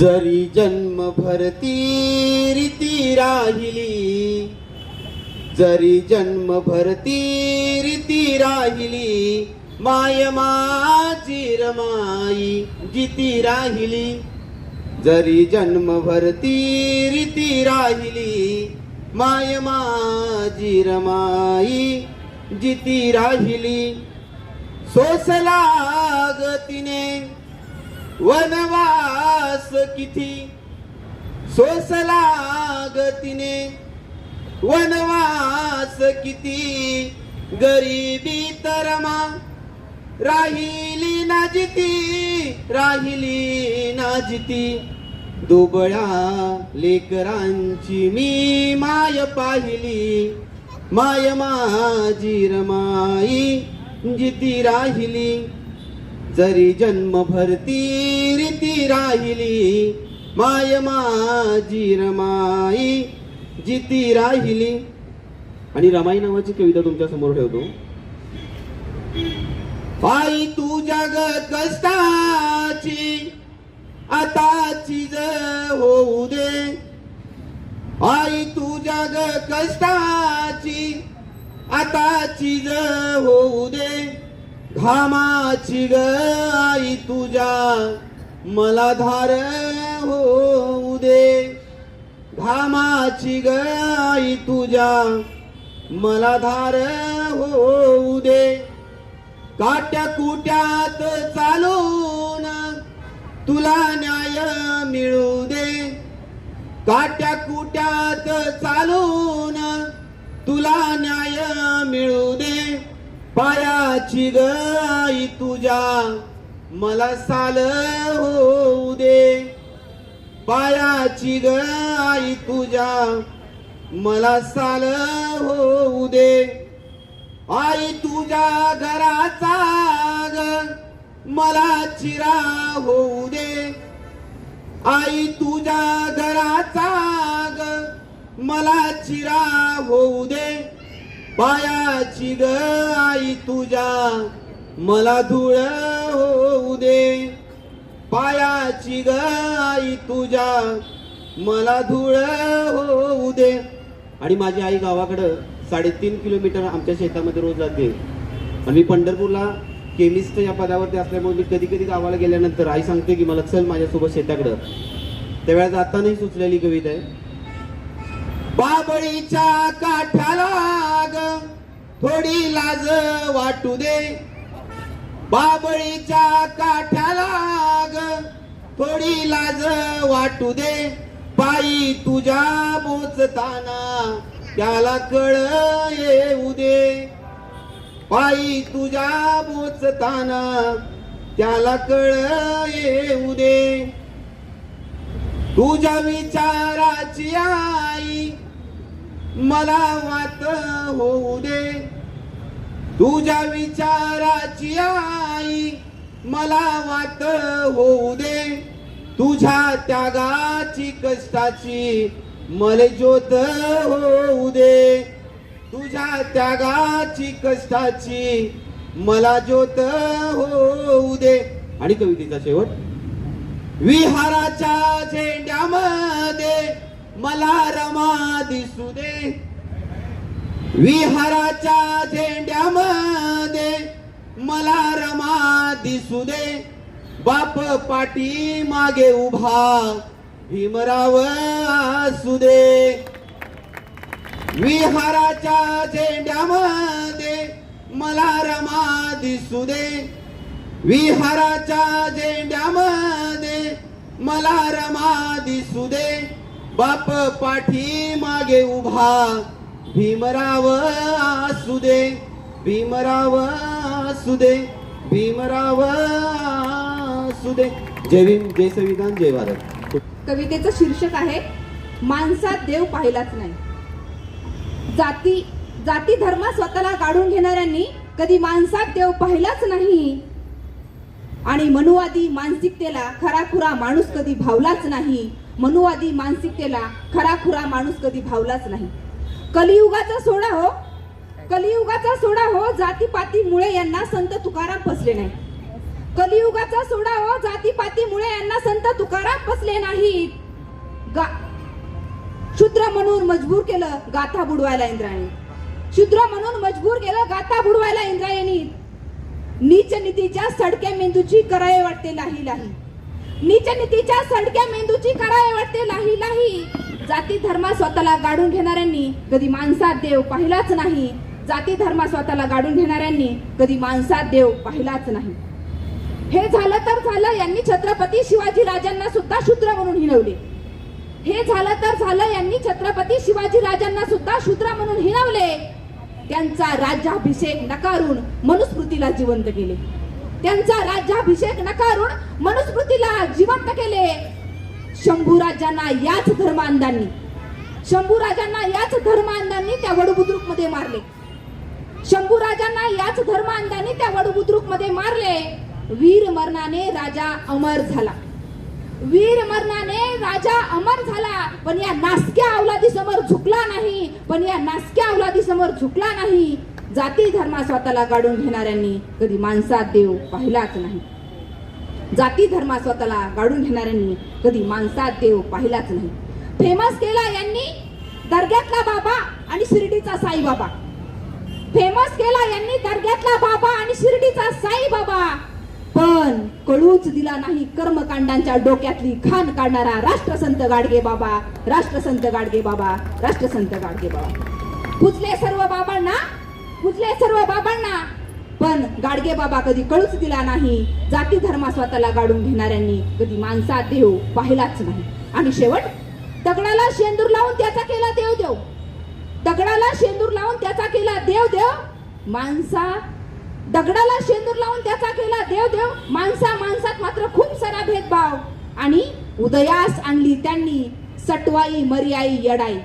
जरी जन्म भरती रीती राहिली जरी जन्म भरती रीती राहिली माय माझी रमाई जिती राहिली जरी जन्म भरती रीती राहिली माय माझी रमाई जिती राहिली. सोसला गतीने वनवास किती? सोसला गतीने वनवास किती? गरीबी तरमा राहिली ना जिती राहिली ना जिती. दुबळ्या लेकरांची मी माय पाहिली. माय माझी रमाई जिती राहिली. जरी जन्म भरती रीती राहिली माय माझी रमाई जिती राहिली. आणि रमाई नावाची कविता तुमच्यासमोर ठेवतो. आई तू जग कष्टाची आताची ज होऊ दे. आई तू जगत कष्टाची आताची ज होऊ दे. घामाची ग आई तुझ्या मला धार होऊ दे. घामाची ग आई तुझ्या मला धार होऊ दे. काट्या कुट्यात चालून तुला न्याय मिळू दे. काट्या कुट्यात चालून तुला न्याय मिळू दे. पायाची ग आई तुझ्या मला साल होऊ दे. पायाची ग आई तुझ्या मला साल होऊ दे. आई तुझ्या घराचा ग मला चिरा होऊ दे. आई तुझ्या घराचा ग मला चिरा होऊ दे. पायाची ग आई तुझ्या मला धुळ होऊ दे. पायाची ग आई तुझ्या मला धुळ होऊ दे. आणि माझी आई गावाकडं साडेतीन किलोमीटर आमच्या शेतामध्ये रोज जाते. आणि मी पंढरपूरला केमिस्ट या पदावरती असल्यामुळे मी कधी कधी गावाला गेल्यानंतर आई सांगते की मला चल माझ्यासोबत शेताकडं. त्यावेळेला जातानाही सुचलेली कविता आहे. बाबळीच्या काठाला ग थोडी लाज वाटू दे. बाबळीच्या काठाला ग थोडी लाज वाटू दे. पायी तुझ्या मोचताना त्याला कळ येऊ दे. पायी तुझ्या मोचताना त्याला कळ येऊ दे. तुझ्या विचाराची आई मला वात होऊ दे. तुझ्या विचाराची आई मला वात होऊ दे. तुझ्या त्यागाची कष्टाची मले ज्योत होऊ दे. तुझ्या त्यागाची कष्टाची मला ज्योत होऊ दे. आणि कवितेचा शेवट. विहाराच्या जे मला रमा दिसू दे. विहाराच्या झेंड्यामध्ये मला रमा दिसू दे. बाप पाटी मागे उभा भीमराव असू दे. विहाराच्या झेंड्यामध्ये मला रमा दिसू दे. विहाराच्या झेंड्यामध्ये मला रमा दिसू दे. बाप पाठी मागे उभा भीमराव असू दे भीमराव असू दे भीमराव असू दे. जय भीम जय संविधान जय भारत. कवितेचं शीर्षक आहे माणसात देव पाहिलाच नाही. जाती जाती धर्म स्वतःला काढून घेणाऱ्यांनी कधी माणसात देव पाहिलाच नाही. आणि मनुवादी मानसिकतेला खराखुरा माणूस कधी भावलाच नाही. मनुवादी मानसिकतेला खराखुरा माणूस कधी भावलाच नाही. कलियुगाचा सोडा हो. कलियुगाचा सोडा हो जातीपातीमुळे यांना संत तुकाराम फसले नाही कलियुगाचा सोडावं हो, जातीपातीमुळे यांना संत तुकाराम फसले नाहीत. गा शूद्र म्हणून मजबूर केलं गाथा बुडवायला इंद्रायणी. शूद्र म्हणून मजबूर केलं गाथा बुडवायला इंद्रायणी नीच नीतीच्या सडक्या मेंदूची कराय वाटते लाही लाही. नीच नीतीच्या सडक्या मेंदूची कराय वाटते लाही लाही. जाती धर्मा स्वतःला गाडून घेणाऱ्यांनी कधी माणसात देव पाहिलाच नाही. जाती धर्मा स्वतःला गाडून घेणाऱ्यांनी कधी माणसात देव पाहिलाच नाही. हे झालं तर झालं यांनी छत्रपती शिवाजी राजांना सुद्धा शूद्र म्हणून हिणवले. हे झालं तर झालं यांनी छत्रपती शिवाजी राजांना सुद्धा शूद्र म्हणून हिणवले. त्यांचा राज्याभिषेक नकारून मनुस्मृतीला जिवंत केले. त्यांचा राज्याभिषेक नकारून मनुस्मृतीला जिवंत केले. शंभू राजांना याच धर्मांधांनी शंभू राजांना याच धर्मांधांनी त्या वडबुद्रुकमध्ये मारले. शंभू राजांना याच धर्मांधांनी त्या वडबुद्रुकमध्ये मारले. वीर मरणाने राजा अमर झाला. वीर मरणाने राजा अमर झाला पण या नासक्या अवलादी समोर झुकला नाही. पण या नासक्या अवलादी समोर झुकला नाही. जाती धर्मा स्वतःला गाडून घेणाऱ्यांनी कधी माणसात देव पाहिलाच नाही. जाती धर्मा स्वतःला गाडून घेणाऱ्यांनी कधी माणसात देव पाहिलाच नाही. फेमस केला यांनी दर्ग्यातला बाबा आणि शिर्डीचा साईबाबा. फेमस केला यांनी दर्ग्यातला बाबा आणि शिर्डीचा साईबाबा. पण कळूच दिला नाही कर्मकांडांच्या डोक्यातली खान काढणारा राष्ट्रसंत गाडगे बाबा राष्ट्रसंत गाडगे बाबा राष्ट्रसंत गाडगे बाबा. पुजले सर्व बाबांना पुजले सर्व बाबांना. पण गाडगे बाबा कधी कळूच दिला नाही जाती धर्मा स्वतःला गाडून घेणाऱ्यांनी कधी माणसा देव पाहिलाच नाही. आणि शेवट दगडाला शेंदूर लावून त्याचा केला देव देव दगडाला शेंदूर लावून त्याचा केला देव देव माणसा दगडाला शेंदूर लावून त्याचा केला देव देव माणसा माणसात मात्र खूप सारा भेदभाव. आणि उदयास आणली त्यांनी सटवाई मर्याई येडाई.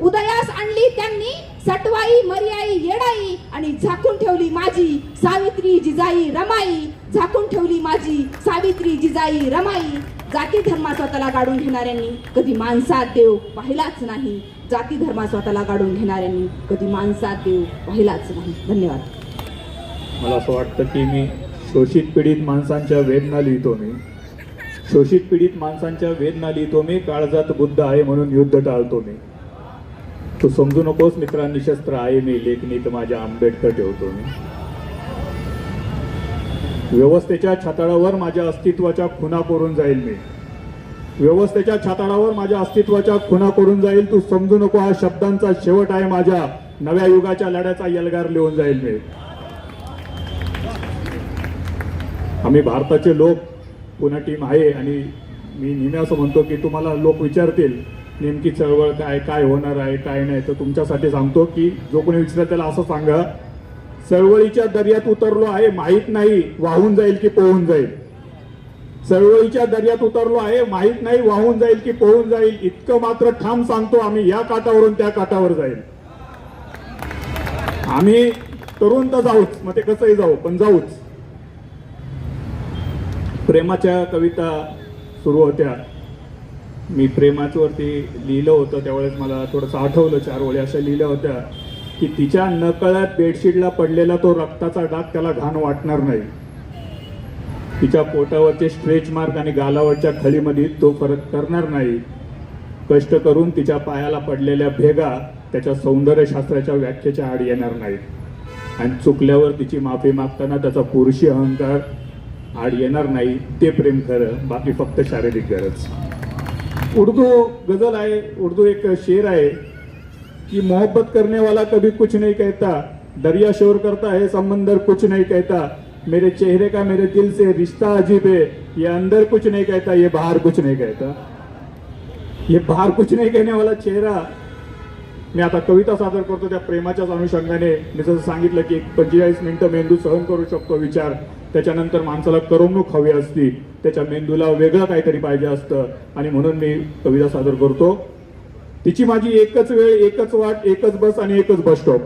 उदयास आणली त्यांनी सटवाई मर्याई येडाई आणि झाकून ठेवली माझी सावित्री जिजाई रमाई. झाकून ठेवली माझी सावित्री जिजाई रमाई. जाती धर्मा स्वतःला गाडून घेणाऱ्यांनी कधी माणसात देव पाहिलाच नाही. जाती धर्मा स्वतःला गाडून घेणाऱ्यांनी कधी माणसात देव पाहिलाच नाही. धन्यवाद. मला असं वाटतं की मी शोषित पीडित माणसांच्या वेदना लिहितो मी. शोषित पीडित माणसांच्या वेदना लिहितो मी काळजात बुद्ध आहे म्हणून युद्ध टाळतो मी. तू समजू नकोस मित्रांनी शस्त्र आहे मी लेखणीत माझ्या आंबेडकर ठेवतो मी. व्यवस्थेच्या छाताळावर माझ्या अस्तित्वाच्या खुना करून जाईल मी. व्यवस्थेच्या छाताळावर माझ्या अस्तित्वाच्या खुना करून जाईल. तू समजू नको हा शब्दांचा शेवट आहे माझ्या. नव्या युगाच्या लढ्याचा यलगार लिहून जाईल मी. आम्ही भारताचे लोक पुन्हा टीम आहे आणि मी नेहमी असं म्हणतो की तुम्हाला लोक विचारतील नेमकी चळवळ काय काय होणार आहे काय नाही. तर तुमच्यासाठी सांगतो की जो कोणी विचार त्याला असं सांगा चळवळीच्या दर्यात उतरलो आहे माहीत नाही वाहून जाईल की पोहून जाईल. चळवळीच्या दर्यात उतरलो आहे माहीत नाही वाहून जाईल की पोहून जाईल. इतकं मात्र ठाम सांगतो आम्ही या काठावरून त्या काठावर जाईल. आम्ही तरुण तर जाऊच मग ते कसंही जाऊ पण जाऊच. प्रेमाच्या कविता सुरू होत्या. मी प्रेमाच्यावरती लिहिलं होतं त्यावेळेस मला थोडंसं आठवलं चार ओळी अशा लिहिल्या होत्या की तिच्या नकळत बेडशीटला पडलेला तो रक्ताचा डाग त्याला घाण वाटणार नाही. तिच्या पोटावरचे स्ट्रेच मार्क आणि गालावरच्या खळीमध्ये तो फरक करणार नाही. कष्ट करून तिच्या पायाला पडलेल्या भेगा त्याच्या सौंदर्यशास्त्राच्या व्याख्येच्या आड येणार नाहीत. आणि चुकल्यावर तिची माफी मागताना त्याचा पुरुषी अहंकार आड येणार नाही ते प्रेम खरं बाकी फक्त शारीरिक गरज. उर्दू गजल आहे उर्दू एक शेर आहे. कि मोहब्बत करने वाला कभी कुछ नहीं कहता दरिया शोर करता है समंदर कुछ नहीं कहता मेरे चेहरे का मेरे दिल से रिश्ता अजीब है ये अंदर कुछ नहीं कहता ये बाहर कुछ नहीं कहता. ये बाहर कुछ नहीं कहने वाला चेहरा मी आता कविता सादर करतो त्या प्रेमाच्याच अनुषंगाने मी जसं सांगितलं की एक पंचेचाळीस मिनिटं मेंदू सहन करू शकतो विचार त्याच्यानंतर माणसाला करमणूक हवी असती त्याच्या मेंदूला वेगळं काहीतरी पाहिजे असतं. आणि म्हणून मी कविता सादर करतो. तिची माझी एकच वेळ एकच वाट एकच बस आणि एकच बस स्टॉप.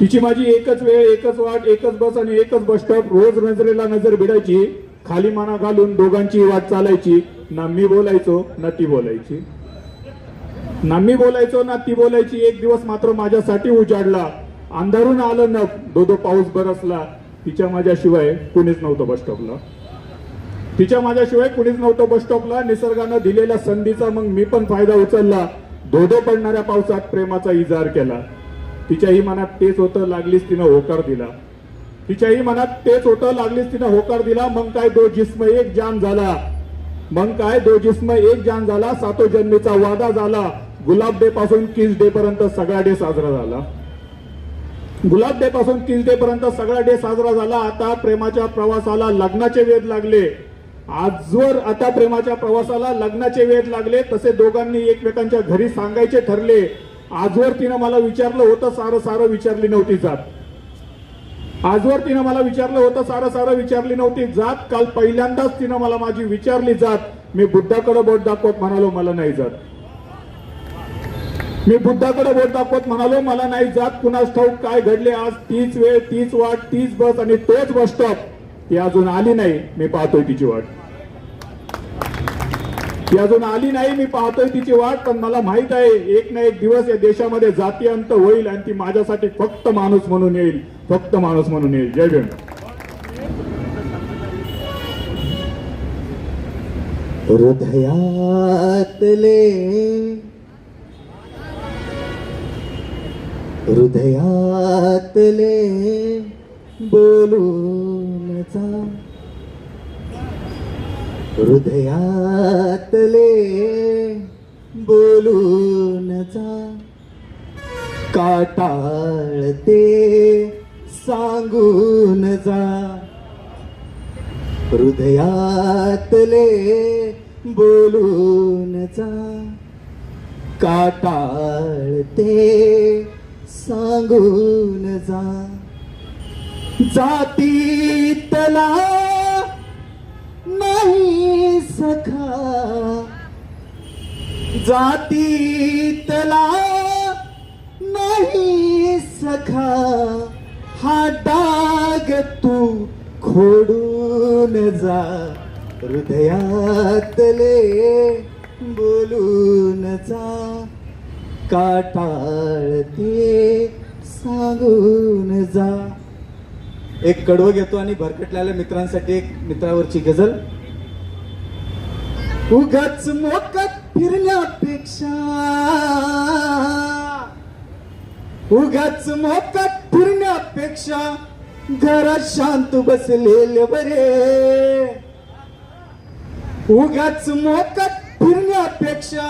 तिची माझी एकच वेळ एकच वाट एकच बस आणि एकच बस स्टॉप. रोज नजरेला नजर भिडायची खाली माना घालून दोघांची वाट चालायची. ना मी बोलायचो ना ती बोलायची. ना मी बोलायचो ना ती बोलायची. एक दिवस मात्र माझ्यासाठी उजाडला. अंधारून आलं न दो दो पाऊस बरसला. तिच्या माझ्याशिवाय कुणीच नव्हतं बसस्टॉपला तिच्या माझ्याशिवाय कुणीच नव्हतं बसस्टॉपला निसर्गानं दिलेल्या संधीचा मग मी पण फायदा उचलला. धोधो पडणाऱ्या पावसात प्रेमाचा इजार केला. तिच्याही मनात तेच होतं लागलीच तिनं होकार दिला. तिच्याही मनात तेच होतं लागलीच तिनं होकार दिला. मग काय दो जिस्म एक जान झाला. मग काय दो जिस्म एक जान झाला. सातो जन्मीचा वादा झाला. गुलाब डे पासून किस डे पर्यंत सगळा डे साजरा झाला. गुलाब डे पासून किस डे पर्यंत सगळा डे साजरा झाला. आता प्रेमाच्या प्रवासाला लग्नाचे वेध लागले. आजवर आता प्रेमाच्या प्रवासाला लग्नाचे वेध लागले. तसे दोघांनी एकमेकांच्या घरी सांगायचे ठरले. आजवर तिनं मला विचारलं होतं सारं सारं विचारली नव्हती जात. आजवर तिनं मला विचारलं होतं सारं सारं विचारली नव्हती जात. काल पहिल्यांदाच तिनं मला माझी विचारली जात. मी बुद्धाकडे बोट दाखवत म्हणालो मला नाही जात. मी बुद्धाकडे बोट दाखवत म्हणालो मला नाही जात कुणास ठाऊक काय घडले आज? तीच वेळ तीच वाट तीच बस आणि तोच बस स्टॉप. ती अजून आली नाही मी पाहतोय तिची वाट. ती अजून आली नाही मी पाहतोय तिची वाट पण मला माहीत आहे एक ना एक दिवस या देशामध्ये जाती अंत होईल आणि ती माझ्यासाठी फक्त माणूस म्हणून येईल. फक्त माणूस म्हणून येईल. जय भीम. हृदयातले हृदयातले बोलून जा हृदयातले बोलून जा काटाळते सांगून जा हृदयातले बोलून जा काटाळते सांगून जा. जातीतला नाही सखा. जातीतला नाही सखा. हा डाग तू खोडून जा. हृदयातले बोलून जा. काटाळते सांगून जा. एक कडवं घेतो आणि भरकटलेल्या मित्रांसाठी एक मित्रावरची गझल. उगाच मोकत फिरण्यापेक्षा उगाच मोकत फिरण्यापेक्षा घरात शांत बसलेले बरे. उगाच मोकत फिरण्यापेक्षा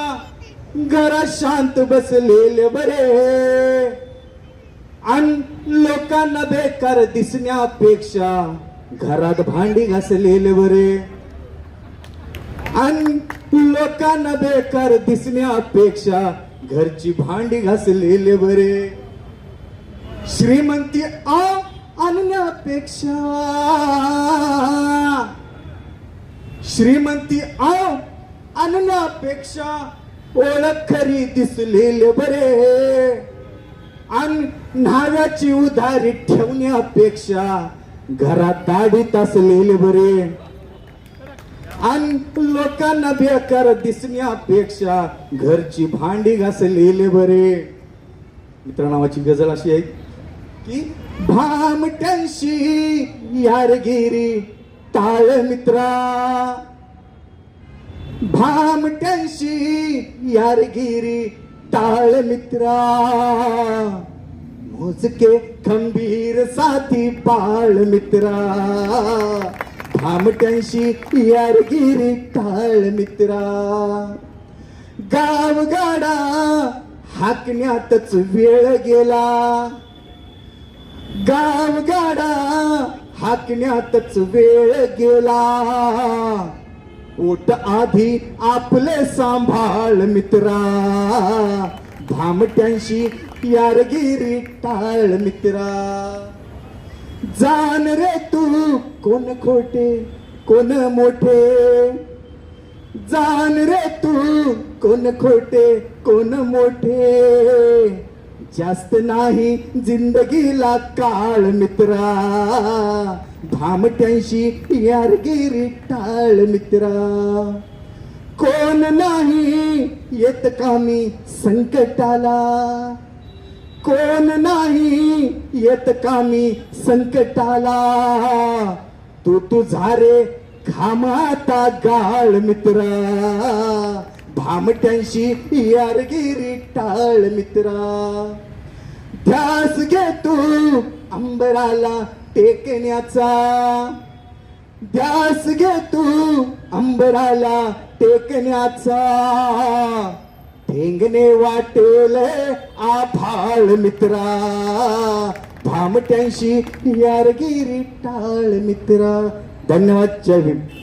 घरात शांत बसलेले बरे. आणि लोकांना बेकार दिसण्यापेक्षा घरात भांडी घासलेले बरे. आणि लोकांना बेकार दिसण्यापेक्षा घरची भांडी घासलेले बरे. श्रीमंती आ आणण्यापेक्षा. श्रीमंती आ आणण्यापेक्षा ओळख खरी दिसलेले बरे. आणि न्हाव्याची उधारी ठेवण्यापेक्षा घरात दाढीत असलेले बरे. आणि लोकांना बेकार दिसण्यापेक्षा घरची भांडी घासलेले बरे. मित्र नावाची गजल अशी आहे की भामट्यांशी यारगिरी टाळ मित्रा. भामट्यांशी यारगिरी टाळ मित्रा. मोजके खंबीर साथी पाळ मित्रा. भामट्यांशी यारगिरी टाळ मित्रा. गावगाडा हाकण्यातच वेळ गेला. गावगाडा हाकण्यातच वेळ गेला. ओट आधी आपले सांभाळ मित्रा. भामट्यांशी यारगिरी टाळ मित्रा. जाण रे तू कोण खोटे कोण मोठे? जाण रे तू कोण खोटे कोण मोठे? जास्त नाही जिंदगीला काळ मित्रा. भामट्यांशी यारगिरी टाळ मित्रा. कोण नाही येत कामी संकटाला. कोण नाही येत कामी संकटाला. तू तुझा रे घामाता गाळ मित्रा. भामट्यांशी यारगिरी टाळ मित्रा. ध्यास घे तू अंबराला टेकण्याचा. ध्यास घे तू अंबराला टेकण्याचा. ठेंगणे वाटेल आभाळ मित्रा. भामट्यांशी यारगिरी टाळ मित्रा. धन्यवाद जय भीम.